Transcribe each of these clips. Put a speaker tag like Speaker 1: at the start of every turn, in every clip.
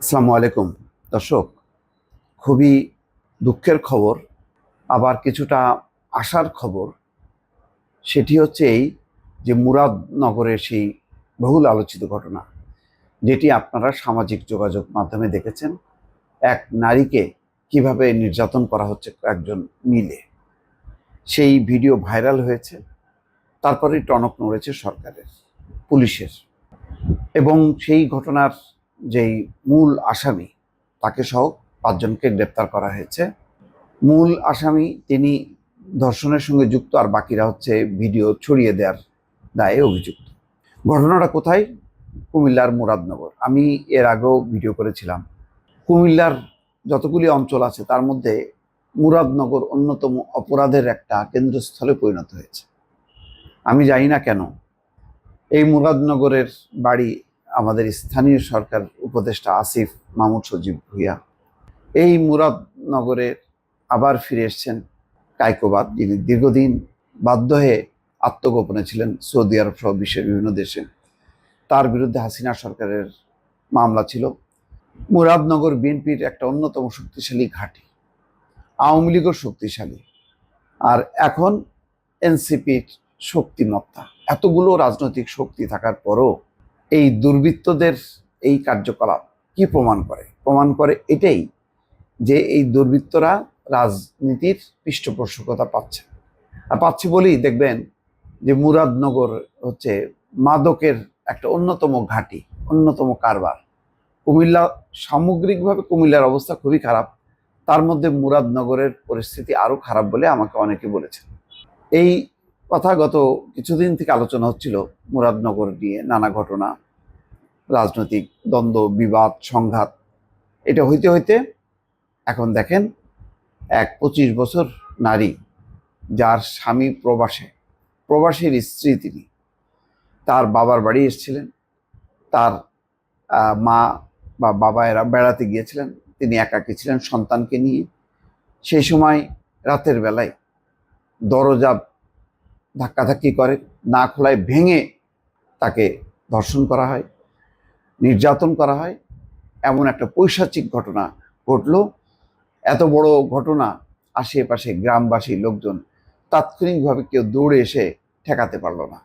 Speaker 1: আসসালামু আলাইকুম। দর্শক, খুবই দুঃখের খবর, আবার কিছুটা আশার খবর। সেটি হচ্ছে এই যে মুরাদনগরের সেই বহুল আলোচিত ঘটনা, যেটি আপনারা সামাজিক যোগাযোগ মাধ্যমে দেখেছেন। এক নারীকে কীভাবে নির্যাতন করা হচ্ছে একজন মিলে। সেই ভিডিও ভাইরাল হয়েছে, তারপরেই টনক নড়েছে সরকারের, পুলিশের। এবং সেই ঘটনার যেই মূল আসামি, তাকে সহ পাঁচজনকে গ্রেপ্তার করা হয়েছে। মূল আসামি তিনি ধর্ষণের সঙ্গে যুক্ত, আর বাকিরা হচ্ছে ভিডিও ছড়িয়ে দেওয়ার দায়ে অভিযুক্ত। ঘটনাটা কোথায়? কুমিল্লার মুরাদনগর। আমি এর আগেও ভিডিও করেছিলাম। কুমিল্লার যতগুলি অঞ্চল আছে, তার মধ্যে মুরাদনগর অন্যতম অপরাধের একটা কেন্দ্রস্থলে পরিণত হয়েছে। আমি জানি না কেন, এই মুরাদনগরের বাড়ি আমাদের স্থানীয় সরকার উপদেষ্টা আসিফ মাহমুদ সজীব ভুইয়া। এই মুরাদনগরে আবার ফিরে এসছেন কায়কোবাদ, যিনি দীর্ঘদিন বাধ্য হয়ে আত্মগোপনে ছিলেন সৌদি আরব সহ বিশ্বের বিভিন্ন দেশে। তার বিরুদ্ধে হাসিনা সরকারের মামলা ছিল। মুরাদনগর বিএনপির একটা অন্যতম শক্তিশালী ঘাঁটি, আওয়ামী লীগও শক্তিশালী। আর এখন এনসিপির শক্তিমত্তা, এতগুলো রাজনৈতিক শক্তি থাকার পরও এই দুর্বৃত্তদের এই কার্যকলাপ কি প্রমাণ করে? প্রমাণ করে এটাই যে এই দুর্বৃত্তরা রাজনীতির পৃষ্ঠপোষকতা পাচ্ছে। আর পাচ্ছি বলেই দেখবেন যে মুরাদনগর হচ্ছে মাদকের একটা অন্যতম ঘাঁটি, অন্যতম কারবার। কুমিল্লা সামগ্রিকভাবে কুমিল্লার অবস্থা খুবই খারাপ। তার মধ্যে মুরাদনগরের পরিস্থিতি আরও খারাপ বলে আমাকে অনেকে বলেছেন। এই কথা গত কিছুদিন থেকে আলোচনা হচ্ছিল মুরাদনগর নিয়ে নানা ঘটনা, রাজনৈতিক দ্বন্দ্ব, বিবাদ, সংঘাত। এটা হইতে হইতে এখন দেখেন এক পঁচিশ বছর নারী যার স্বামী প্রবাসে, প্রবাসীর স্ত্রী তিনি। তার বাবার বাড়ি এসেছিলেন, তার মা বা বাবা এরা বেড়াতে গিয়েছিলেন, তিনি একাকী ছিলেন সন্তানকে নিয়ে। সেই সময় রাতের বেলায় দরজা ধাক্কাধাক্কি করে, না খোলায় ভেঙে তাকে ধর্ষণ করা হয়, নির্যাতন করা হয়। এমন একটা পৈশাচিক ঘটনা ঘটলো। এত বড় ঘটনা, আশেপাশে গ্রামবাসী লোকজন তাৎক্ষণিকভাবে কেউ দৌড়ে এসে ঠেকাতে পারল না।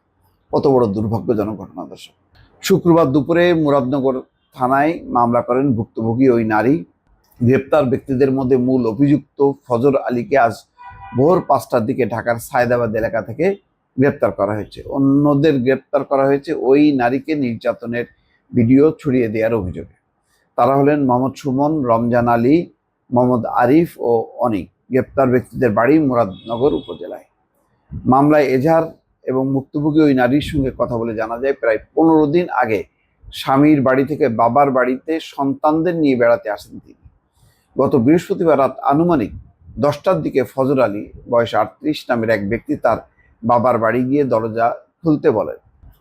Speaker 1: কত বড় দুর্ভাগ্যজনক ঘটনা দর্শক। শুক্রবার দুপুরে মুরাদনগর থানায় মামলা করেন ভুক্তভোগী ওই নারী। গ্রেপ্তার ব্যক্তিদের মধ্যে মূল অভিযুক্ত ফজর আলীকে আজ ভোর পাঁচটার দিকে ঢাকার সায়দাবাদ এলাকা থেকে গ্রেপ্তার করা হয়েছে। অন্যদের গ্রেপ্তার করা হয়েছে ওই নারীকে নির্যাতনের ভিডিও ছড়িয়ে দেওয়ার অভিযোগে। তারা হলেন মোহাম্মদ সুমন, রমজান আলী, মোহাম্মদ আরিফ ও অনিক। গ্রেপ্তার ব্যক্তিদের বাড়ি মুরাদনগর উপজেলায়। মামলায় এজাহার এবং মুক্তভোগী ওই নারীর সঙ্গে কথা বলে জানা যায়, প্রায় পনেরো দিন আগে স্বামীর বাড়ি থেকে বাবার বাড়িতে সন্তানদের নিয়ে বেড়াতে আসেন তিনি। গত বৃহস্পতিবার রাত আনুমানিক দশটার দিকে ফজর আলী বয়স আটত্রিশ নামের এক ব্যক্তি তার বাবার বাড়ি গিয়ে দরজা খুলতে বলেন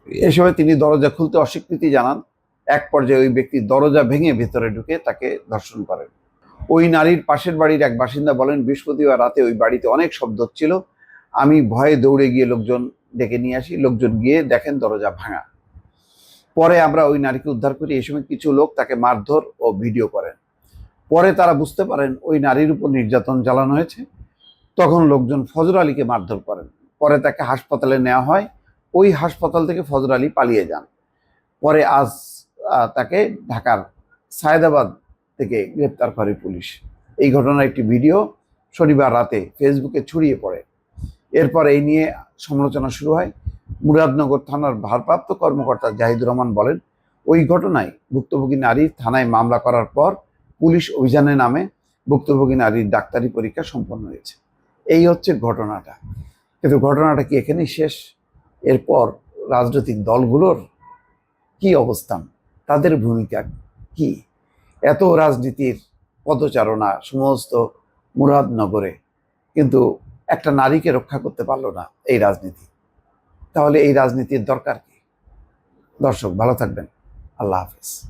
Speaker 1: এ সময় তিনি দরজা খুলতে অস্বীকৃতি জানান। এক পর্যায়ে ওই ব্যক্তি দরজা ভেঙে ভেতরে ঢুকে তাকে ধর্ষণ করেন। ওই নারীর পাশের বাড়ির এক বাসিন্দা বলেন, বৃহস্পতিবার রাতে ওই বাড়িতে অনেক শব্দ হচ্ছিল। আমি ভয়ে দৌড়ে গিয়ে লোকজন ডেকে নিয়ে আসি। লোকজন গিয়ে দেখেন দরজা ভাঙা। পরে আমরা ওই নারীকে উদ্ধার করি। এই সময় কিছু লোক তাকে মারধর ও ভিডিও করেন পরে তারা বুঝতে পারেন ওই নারীর উপর নির্যাতন চালানো হয়েছে। তখন লোকজন ফজর আলীকে মারধর করেন। পরে তাকে হাসপাতালে নেওয়া হয়। ওই হাসপাতাল থেকে ফজর আলী পালিয়ে যান। পরে আজ তাকে ঢাকার সায়দাবাদ থেকে গ্রেপ্তার করে পুলিশ। এই ঘটনার একটি ভিডিও শনিবার রাতে ফেসবুকে ছড়িয়ে পড়ে। এরপর এই নিয়ে সমালোচনা শুরু হয়। মুরাদনগর থানার ভারপ্রাপ্ত কর্মকর্তা জাহিদুর রহমান বলেন, ওই ঘটনায় ভুক্তভোগী নারী থানায় মামলা করার পর পুলিশ অভিযানে নামে ভুক্তভোগী নারীর ডাক্তারি পরীক্ষা সম্পন্ন হয়েছে। এই হচ্ছে ঘটনাটা। কিন্তু ঘটনাটা কি এখানেই শেষ? এরপর রাজনৈতিক দলগুলোর কি অবস্থান? তাদের ভূমিকা কি? এত রাজনীতির পদচারণা সমস্ত মুরাদনগরে, কিন্তু একটা নারীকে রক্ষা করতে পারল না এই রাজনীতি। তাহলে এই রাজনীতির দরকার কি? দর্শক, ভালো থাকবেন। আল্লাহ হাফিজ।